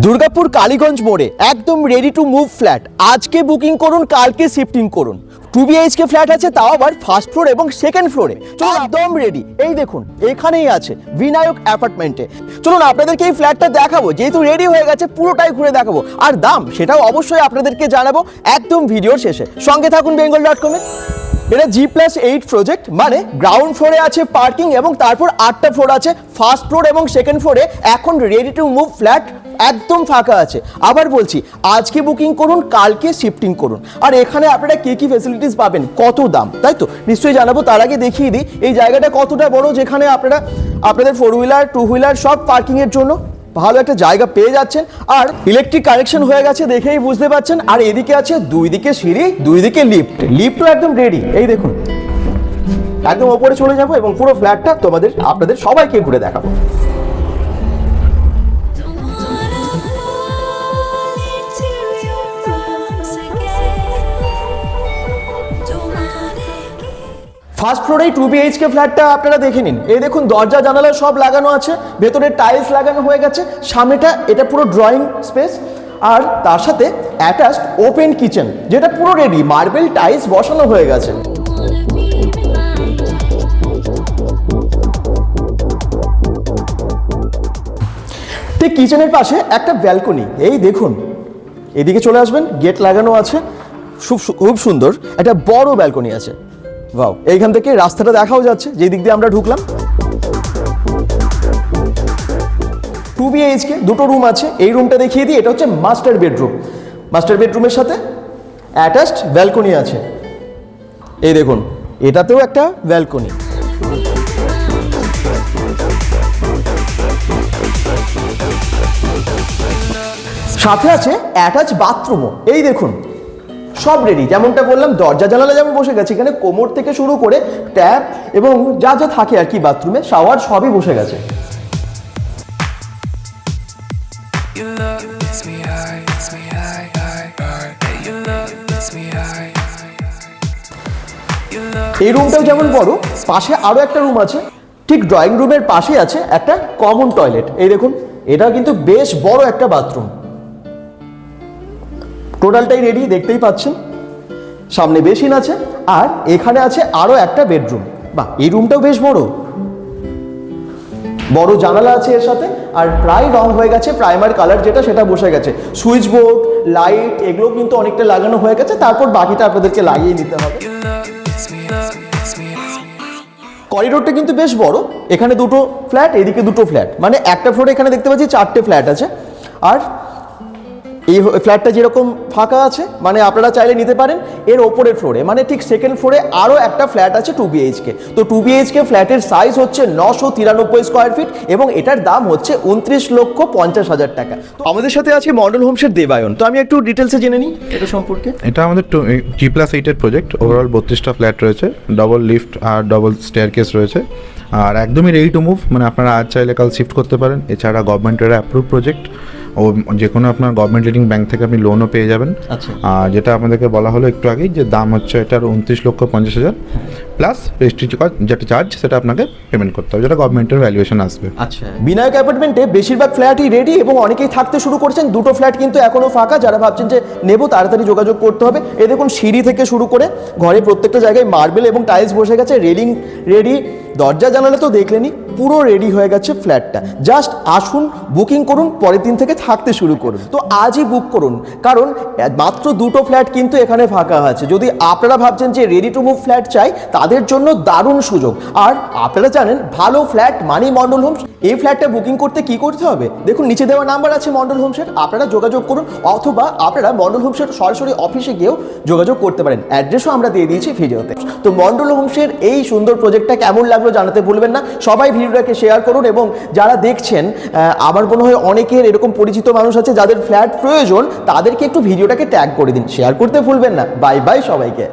দুর্গাপুর কালীগঞ্জ মোড়ে একদম ready to move flat আজকে বুকিং করুন, কালকে শিফটিং করুন। টু বিএইচকে ফ্ল্যাট আছে, তাও আবার ফার্স্ট ফ্লোর এবং সেকেন্ড ফ্লোরে চলুন, একদম রেডি এই দেখুন, এখানেই আছে বিনায়ক অ্যাপার্টমেন্টে চলুন, আপনাদেরকে এই ফ্ল্যাটটা দেখাবো। যেহেতু রেডি হয়ে গেছে, পুরোটাই ঘুরে দেখাবো। আর দাম, সেটাও অবশ্যই আপনাদেরকে জানাব একদম ভিডিওর শেষে। সঙ্গে থাকুন বেঙ্গল ডট কমে এটা জি প্লাস এইট প্রজেক্ট মানে গ্রাউন্ড ফ্লোরে আছে পার্কিং এবং তারপর আটটা ফ্লোর আছে ফার্স্ট ফ্লোর এবং সেকেন্ড ফ্লোরে এখন রেডি টু মুভ ফ্ল্যাট একদম ফাঁকা আছে। আবার বলছি, আজকে বুকিং করুন, কালকে শিফটিং করুন। আর এখানে আপনারা কি কি ফেসিলিটিস পাবেন? কত দাম? তাই তো? নিশ্চয়ই জানাব, তার আগে দেখিয়ে দিই, এই জায়গাটা কতটা বড় যেখানে আপনারা, আপনাদের ফোর হুইলার টু হুইলার সব পার্কিংয়ের জন্য ভালো একটা জায়গা পেয়ে যাচ্ছেন। আর ইলেকট্রিক কানেকশন হয়ে গেছে দেখেই বুঝতে পারছেন আর এদিকে আছে দুই দিকে সিঁড়ি, দুই দিকে লিফট লিফটও একদম রেডি এই দেখুন। একদম ওপরে চলে যাব এবং পুরো ফ্ল্যাটটা তোমাদের, আপনাদের সবাইকে ঘুরে দেখাবো। ফার্স্ট ফ্লোরেই টু বিএইচকে ফ্ল্যাটটা আপনারা দেখে নিন এই দেখুন, দরজা, জানালা সব লাগানো আছে, ভেতরে টাইলস লাগানো হয়ে গেছে, সামনেটা এটা পুরো ড্রয়িং স্পেস আর তার সাথে অ্যাটাচড ওপেন কিচেন যেটা পুরো রেডি মার্বেল টাইলস বসানো হয়ে গেছে. ঠিক কিচেনের পাশে একটা ব্যালকনি এই দেখুন, এদিকে চলে আসবেন গেট লাগানো আছে, খুব খুব সুন্দর, একটা বড় ব্যালকনি আছে বাও এইখান থেকে রাস্তাটা দেখাও যাচ্ছে যে দিক দিয়ে আমরা ঢুকলাম। টু বিএইচকে দুটো রুম আছে। এই রুমটা দেখিয়ে দিই, এটা হচ্ছে মাস্টার বেডরুম মাস্টার বেডরুমের সাথে অ্যাটাচড ব্যালকনি আছে। এই দেখুন, এটাতেও একটা ব্যালকনি সাথে আছে অ্যাটাচ বাথরুমও এই দেখুন সব রেডি যেমনটা বললাম দরজা জানালা যেমন বসে গেছে এখানে কোমর থেকে শুরু করে ট্যাপ এবং যা যা থাকে আর কি বাথরুমে শাওয়ার সবই বসে গেছে। এই রুমটাও যেমন বড় পাশে আরও একটা রুম আছে। ঠিক ড্রয়িং রুমের পাশে আছে একটা কমন টয়লেট এই দেখুন এটা কিন্তু বেশ বড় একটা বাথরুম টোটালটাই রেডি দেখতেই পাচ্ছেন। সামনে বেসিন আছে, আর এখানে আছে আরও একটা বেডরুম বাহ, এই রুমটাও বেশ বড়। বড় জানালা আছে এর সাথে, আর প্রায় রং হয়ে গেছে প্রাইমার কালার যেটা, সেটা বসে গেছে। সুইচ বোর্ড লাইট এগুলো কিন্তু অনেকটা লাগানো হয়ে গেছে, তারপর বাকিটা আপনাদেরকে লাগিয়ে নিতে হবে. করিডোরটা কিন্তু বেশ বড়, এখানে দুটো ফ্ল্যাট এদিকে দুটো ফ্ল্যাট মানে একটা ফ্লোরে এখানে দেখতে পাচ্ছি চারটে ফ্ল্যাট আছে। আর এই ফ্ল্যাটটা যেরকম ফাঁকা আছে মানে আপনারা চাইলে নিতে পারেন, এর ওপরের ফ্লোরে মানে ঠিক সেকেন্ড ফ্লোরে আরও একটা ফ্ল্যাট আছে টু বিএইচকে তো টু বিএইচকে ফ্ল্যাটের সাইজ হচ্ছে নশো তিরানব্বই স্কোয়ার ফিট এবং এটার দাম হচ্ছে উনত্রিশ লক্ষ পঞ্চাশ হাজার টাকা। তো আমাদের সাথে আছে মন্ডল হোমসের দেবায়ন। তো আমি একটু ডিটেলসে জেনে নিই, এটা সম্পর্কে। এটা আমাদের জি প্লাস এইটের প্রজেক্ট ওভারঅল বত্রিশটা ফ্ল্যাট রয়েছে ডবল লিফট আর ডবল স্টেয়ার কেস রয়েছে। আর একদমই রেডি টু মুভ মানে আপনারা আজ চাইলে কাল শিফট করতে পারেন। এছাড়া গভর্নমেন্টের অ্যাপ্রুভ প্রজেক্ট ও যে কোনো আপনার গভর্নমেন্ট লিডিং ব্যাংক থেকে আপনি লোনও পেয়ে যাবেন। আচ্ছা। আর যেটা আমাদেরকে বলা হলো একটু আগেই যে দাম হচ্ছে এটার উনত্রিশ লক্ষ পঞ্চাশ হাজার। প্লাস রেজিস্ট্রি যেটা চার্জ সেটা আপনাকে পেমেন্ট করতে হবে যেটা গভর্নমেন্টের ভ্যালুয়েশন আসবে। আচ্ছা। বিনায়ক অ্যাপার্টমেন্টে বেশিরভাগ ফ্ল্যাটই রেডি এবং অনেকেই থাকতে শুরু করছেন। দুটো ফ্ল্যাট কিন্তু এখনও ফাঁকা যারা ভাবছেন যে নেব তাড়াতাড়ি যোগাযোগ করতে হবে। এ দেখুন সিঁড়ি থেকে শুরু করে ঘরে প্রত্যেকটা জায়গায় মার্বেল এবং টাইলস বসে গেছে রেলিং রেডি দরজা জানালে তো দেখলেনি পুরো রেডি হয়ে গেছে ফ্ল্যাটটা জাস্ট আসুন বুকিং করুন পরের দিন থেকে থাকতে শুরু করুন। তো আজই বুক করুন। কারণ মাত্র দুটো ফ্ল্যাট কিন্তু এখানে ফাঁকা আছে। যদি আপনারা ভাবছেন যে রেডি টু মুভ ফ্ল্যাট চাই, তাদের জন্য দারুণ সুযোগ। আর আপনারা জানেন, ভালো ফ্ল্যাট মানি মন্ডল হোমস এই ফ্ল্যাটটা বুকিং করতে কি করতে হবে? দেখুন, নিচে দেওয়া নাম্বার আছে মন্ডল হোমসের আপনারা যোগাযোগ করুন, অথবা আপনারা মন্ডল হোমসের সরাসরি অফিসে গিয়েও যোগাযোগ করতে পারেন। অ্যাড্রেসও আমরা দিয়ে দিয়েছি ভিডিওতে। তো মন্ডল হোমসের এই সুন্দর প্রজেক্টটা কেমন লাগল জানাতে ভুলবেন না। সবাই ভিডিওটাকে শেয়ার করুন এবং যারা দেখছেন আমার মনে হয় অনেকের এরকম পরিচিত মানুষ আছে যাদের ফ্ল্যাট প্রয়োজন তাদেরকে একটু ভিডিওটাকে ট্যাগ করে দিন। শেয়ার করতে ভুলবেন না। বাই বাই সবাইকে।